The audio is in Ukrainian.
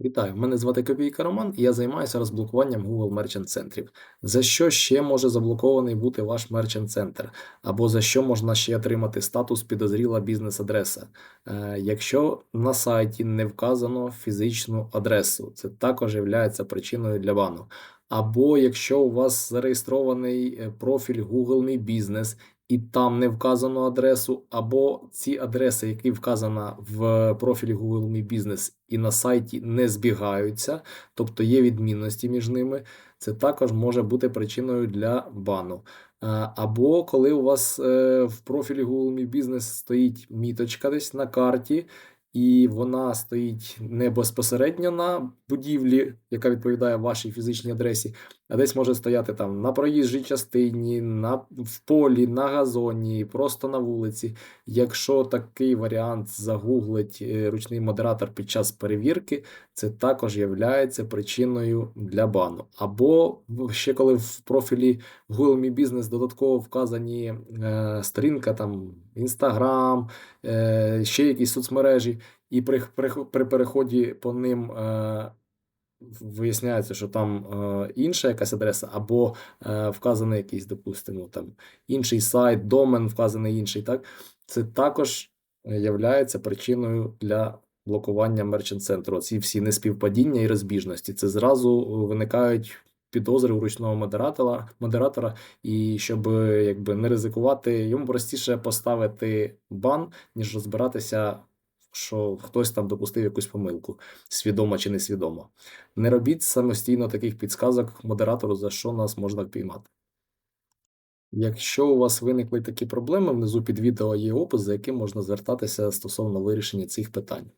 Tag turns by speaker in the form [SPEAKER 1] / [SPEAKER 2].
[SPEAKER 1] Вітаю, мене звати Копійка Роман, і я займаюся розблокуванням Google Merchant центрів. За що ще може заблокований бути ваш Merchant центр? Або за що можна ще отримати статус підозріла бізнес-адреса? Е, якщо на сайті не вказано фізичну адресу, це також є причиною для бану. Або якщо у вас зареєстрований е, профіль Google Мій Бізнес і там не вказано адресу, або ці адреси, які вказана в профілі Google Мій Бізнес і на сайті не збігаються, тобто є відмінності між ними, це також може бути причиною для бану. Е, Або коли у вас е, в профілі Google Мій Бізнес стоїть міточка десь на карті, і вона стоїть не безпосередньо на будівлі, яка відповідає вашій фізичній адресі, а десь може стояти там на проїжджій частині, на, в полі, на газоні, просто на вулиці. Якщо такий варіант загуглить е, ручний модератор під час перевірки, це також є причиною для бану. Або ще коли в профілі Google My Business додатково вказані е, сторінка, там Instagram, е, ще якісь соцмережі, і при, при, при переході по ним е, виясняється, що там е, інша якась адреса, або вказаний якийсь, допустимо, там інший сайт, домен вказаний інший, так? Це також є причиною для блокування мерчант центру. Ці всі неспівпадіння і розбіжності. Це зразу виникають підозри у ручного модератора, модератора, і щоб якби не ризикувати, йому простіше поставити бан, ніж розбиратися, що хтось там допустив якусь помилку, свідомо чи несвідомо. Не робіть самостійно таких підсказок модератору, за що нас можна впіймати. Якщо у вас виникли такі проблеми, внизу під відео є опис, за яким можна звертатися стосовно вирішення цих питань.